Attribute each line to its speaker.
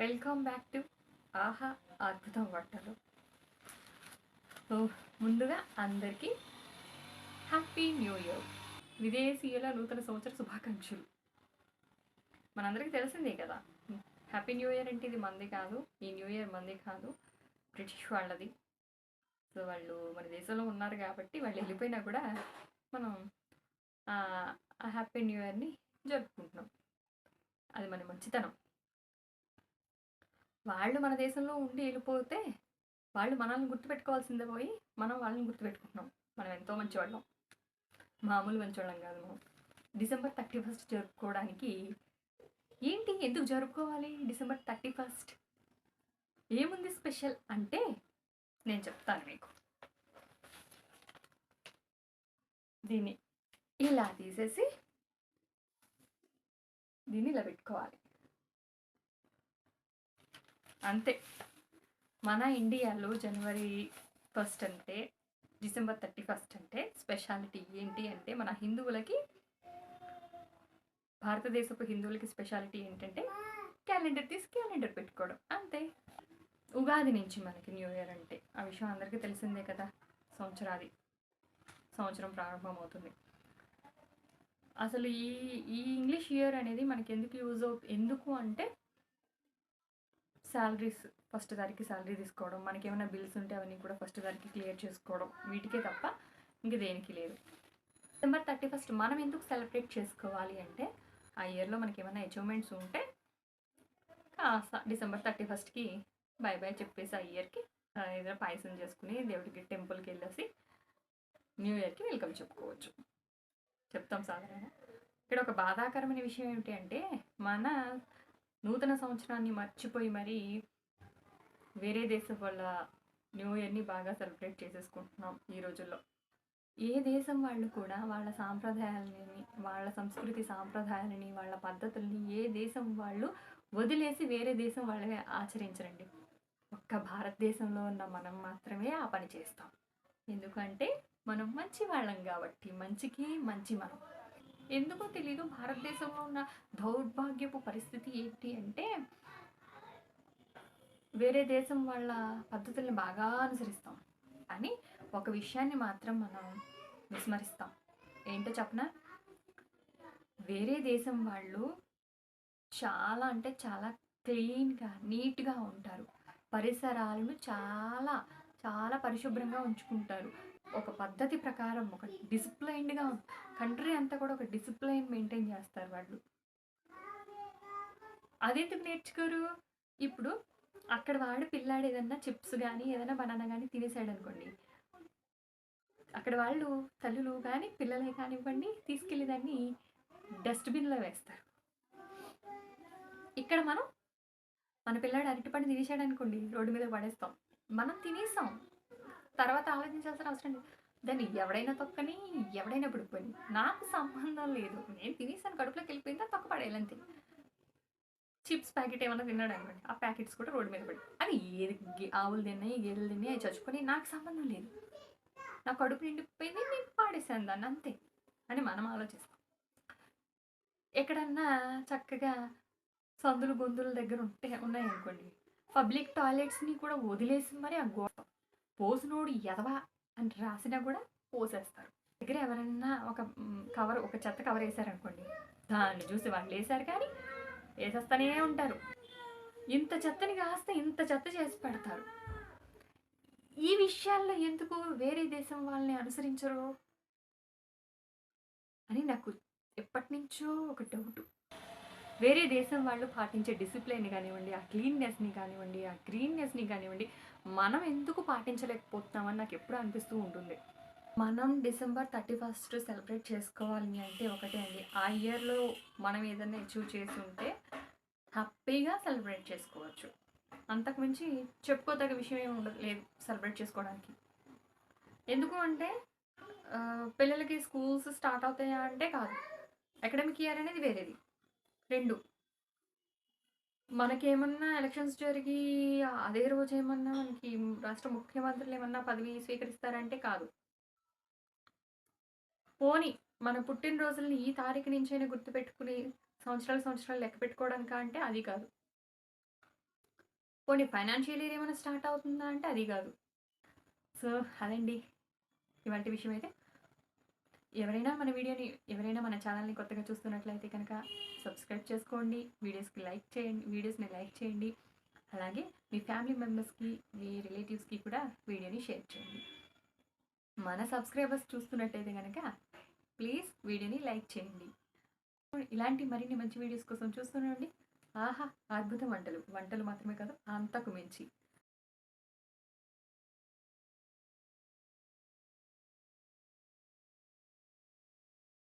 Speaker 1: Welcome back to ఆహా అద్భుతం వంటలు. సో ముందుగా అందరికీ హ్యాపీ న్యూ ఇయర్. విదేశీయుల నూతన సంవత్సర శుభాకాంక్షలు. మనందరికీ తెలిసిందే కదా హ్యాపీ న్యూ ఇయర్ అంటే ఇది మంది కాదు ఈ న్యూ ఇయర్ మంది కాదు బ్రిటిష్ వాళ్ళది. సో వాళ్ళు మన దేశంలో ఉన్నారు కాబట్టి వాళ్ళు వెళ్ళిపోయినా కూడా మనం ఆ హ్యాపీ న్యూ ఇయర్ని జరుపుకుంటున్నాం. అది మన మంచితనం. వాళ్ళు మన దేశంలో ఉండి వెళ్ళిపోతే వాళ్ళు మనల్ని గుర్తుపెట్టుకోవాల్సిందే పోయి మనం వాళ్ళని గుర్తుపెట్టుకుంటున్నాం. మనం ఎంతో మంచివాళ్ళం. మామూలు మంచివాళ్ళం కాదు మనం. డిసెంబర్ థర్టీ ఫస్ట్ జరుపుకోవడానికి ఏంటి? ఎందుకు జరుపుకోవాలి డిసెంబర్ థర్టీ ఫస్ట్? ఏముంది స్పెషల్ అంటే నేను చెప్తాను మీకు. దీన్ని ఇలా తీసేసి దీన్ని ఇలా పెట్టుకోవాలి. అంతే. మన ఇండియాలో జనవరి ఫస్ట్ అంటే డిసెంబర్ థర్టీ ఫస్ట్ అంటే స్పెషాలిటీ ఏంటి అంటే మన హిందువులకి భారతదేశపు హిందువులకి స్పెషాలిటీ ఏంటంటే క్యాలెండర్ తీసి క్యాలెండర్ పెట్టుకోవడం. అంతే. ఉగాది నుంచి మనకి న్యూ ఇయర్ అంటే ఆ విషయం అందరికీ తెలిసిందే కదా సంవత్సరాది. సంవత్సరం ప్రారంభమవుతుంది. అసలు ఈ ఈ ఇంగ్లీష్ ఇయర్ అనేది మనకి ఎందుకు యూజ్ అవు ఎందుకు అంటే శాలరీస్ ఫస్ట్ తారీఖు శాలరీ తీసుకోవడం మనకి ఏమైనా బిల్స్ ఉంటే అవన్నీ కూడా ఫస్ట్ తారీఖు క్లియర్ చేసుకోవడం వీటికే తప్ప ఇంక దేనికి లేదు. డిసెంబర్ థర్టీ ఫస్ట్ మనం ఎందుకు సెలబ్రేట్ చేసుకోవాలి అంటే ఆ ఇయర్లో మనకి ఏమైనా అచీవ్మెంట్స్ ఉంటే కాస్త డిసెంబర్ థర్టీ ఫస్ట్కి బై బై చెప్పేసి ఆ ఇయర్కి ఏదైనా పాయసం చేసుకుని దేవుడికి టెంపుల్కి వెళ్ళేసి న్యూ ఇయర్కి వెల్కమ్ చెప్పుకోవచ్చు. చెప్తాం సాధారణ ఇక్కడ ఒక బాధాకరమైన విషయం ఏమిటి అంటే మన నూతన సంవత్సరాన్ని మర్చిపోయి మరీ వేరే దేశం వాళ్ళ న్యూ ఇయర్ని బాగా సెలబ్రేట్ చేసేసుకుంటున్నాం ఈ రోజుల్లో. ఏ దేశం వాళ్ళు కూడా వాళ్ళ సాంప్రదాయాలని వాళ్ళ సంస్కృతి సాంప్రదాయాలని వాళ్ళ పద్ధతుల్ని ఏ దేశం వాళ్ళు వదిలేసి వేరే దేశం వాళ్ళే ఆచరించరండి. ఒక్క భారతదేశంలో ఉన్న మనం మాత్రమే ఆ పని చేస్తాం. ఎందుకంటే మనం మంచి వాళ్ళం కాబట్టి మంచికి మంచి మనం. ఎందుకో తెలీదు. భారతదేశంలో ఉన్న దౌర్భాగ్యపు పరిస్థితి ఏంటి అంటే వేరే దేశం వాళ్ళ పద్ధతుల్ని బాగా అనుసరిస్తాం. కానీ ఒక విషయాన్ని మాత్రం మనం విస్మరిస్తాం. ఏంటో చెప్పనా? వేరే దేశం వాళ్ళు చాలా అంటే చాలా క్లీన్గా నీట్గా ఉంటారు. పరిసరాలను చాలా చాలా పరిశుభ్రంగా ఉంచుకుంటారు. ఒక పద్ధతి ప్రకారం ఒక డిసిప్లైన్డ్గా కంట్రీ అంతా కూడా ఒక డిసిప్లైన్ మెయింటైన్ చేస్తారు వాళ్ళు. అదెందుకు నేర్చుకోరు? ఇప్పుడు అక్కడ వాడు పిల్లాడు ఏదన్నా చిప్స్ కానీ ఏదైనా బనానా కానీ తినేసాడు అనుకోండి అక్కడ వాళ్ళు తల్లులు కానీ పిల్లలే కానివ్వండి తీసుకెళ్ళి దాన్ని డస్ట్బిన్లో వేస్తారు. ఇక్కడ మనం మన పిల్లాడు అరటిపండు తినేసాడు అనుకోండి రోడ్డు మీద పడేస్తాం. మనం తినేసాం. తర్వాత ఆలోచించాల్సిన అవసరం లేదు. దాన్ని ఎవడైనా తొక్కని ఎవడైనా పడిపోయి నాకు సంబంధం లేదు. నేను తినేసాను కడుపులోకి వెళ్ళిపోయిందా తొక్క పడేయాలంతే చిప్స్ ప్యాకెట్ ఏమైనా తిన్నాడు అనుకోండి ఆ ప్యాకెట్స్ కూడా రోడ్డు మీద పడి. అది ఏది ఆవులు తిన్నాయి గేదెలు తిన్నాయి అవి చచ్చుకొని నాకు సంబంధం లేదు. నా కడుపు నిండిపోయింది నేను పాడేసాను దాన్ని అంతే. అని మనం ఆలోచిస్తాం. ఎక్కడన్నా చక్కగా సందులు గొంతుల దగ్గర ఉంటే ఉన్నాయనుకోండి. పబ్లిక్ టాయిలెట్స్ని కూడా వదిలేసి మరి ఆ గోడ పోసినోడు ఎదవా అని రాసినా కూడా పోసేస్తారు. దగ్గర ఎవరైనా ఒక కవర్ ఒక చెత్త కవర్ వేసారనుకోండి దాన్ని చూసి వాళ్ళు వేశారు కానీ వేసేస్తూనే ఉంటారు. ఇంత చెత్తని కాస్త ఇంత చెత్త చేసి పెడతారు. ఈ విషయాల్లో ఎందుకు వేరే దేశం వాళ్ళని అనుసరించరు? అని నాకు ఎప్పటి నుంచో ఒక డౌట్ వేరే దేశం వాళ్ళు పాటించే డిసిప్లైన్ కానివ్వండి ఆ క్లీన్నెస్ని కానివ్వండి ఆ గ్రీన్నెస్ని కానివ్వండి మనం ఎందుకు పాటించలేకపోతున్నామని నాకు ఎప్పుడు అనిపిస్తూ ఉంటుంది. మనం డిసెంబర్ థర్టీ ఫస్ట్ సెలబ్రేట్ చేసుకోవాలి అంటే ఒకటే అండి. ఆ ఇయర్లో మనం ఏదైనా అచీవ్ చేసి ఉంటే హ్యాపీగా సెలబ్రేట్ చేసుకోవచ్చు. అంతకుమించి చెప్పుకోదగ్గ విషయం ఏమి ఉండదు లేదు సెలబ్రేట్ చేసుకోవడానికి. ఎందుకు అంటే పిల్లలకి స్కూల్స్ స్టార్ట్ అవుతాయా అంటే కాదు. అకాడమిక్ ఇయర్ అనేది వేరేది. రెండు. మనకేమన్నా ఎలక్షన్స్ జరిగి అదే రోజు ఏమన్నా మనకి రాష్ట్ర ముఖ్యమంత్రులు ఏమన్నా పదవి స్వీకరిస్తారంటే కాదు. పోని మన పుట్టినరోజుల్ని ఈ తారీఖు నుంచైనా గుర్తుపెట్టుకుని సంవత్సరాలు సంవత్సరాలు లెక్క పెట్టుకోవడానిక అంటే అది కాదు. పోనీ ఫైనాన్షియల్ ఇయర్ ఏమైనా స్టార్ట్ అవుతుందా అంటే అది కాదు. సో అదండి. ఇవంటి విషయం అయితే ఎవరైనా మన వీడియోని ఎవరైనా మన ఛానల్ని కొత్తగా చూస్తున్నట్లయితే కనుక సబ్స్క్రైబ్ చేసుకోండి వీడియోస్కి లైక్ చేయండి వీడియోస్ని లైక్ చేయండి. అలాగే మీ ఫ్యామిలీ మెంబర్స్కి మీ రిలేటివ్స్కి కూడా వీడియోని షేర్ చేయండి. మన సబ్స్క్రైబర్స్ చూస్తున్నట్టయితే కనుక ప్లీజ్ వీడియోని లైక్ చేయండి. ఇలాంటి మరిన్ని మంచి వీడియోస్ కోసం చూస్తుండండి ఆహా అద్భుత వంటలు. వంటలు మాత్రమే కాదు అంతకు మించి.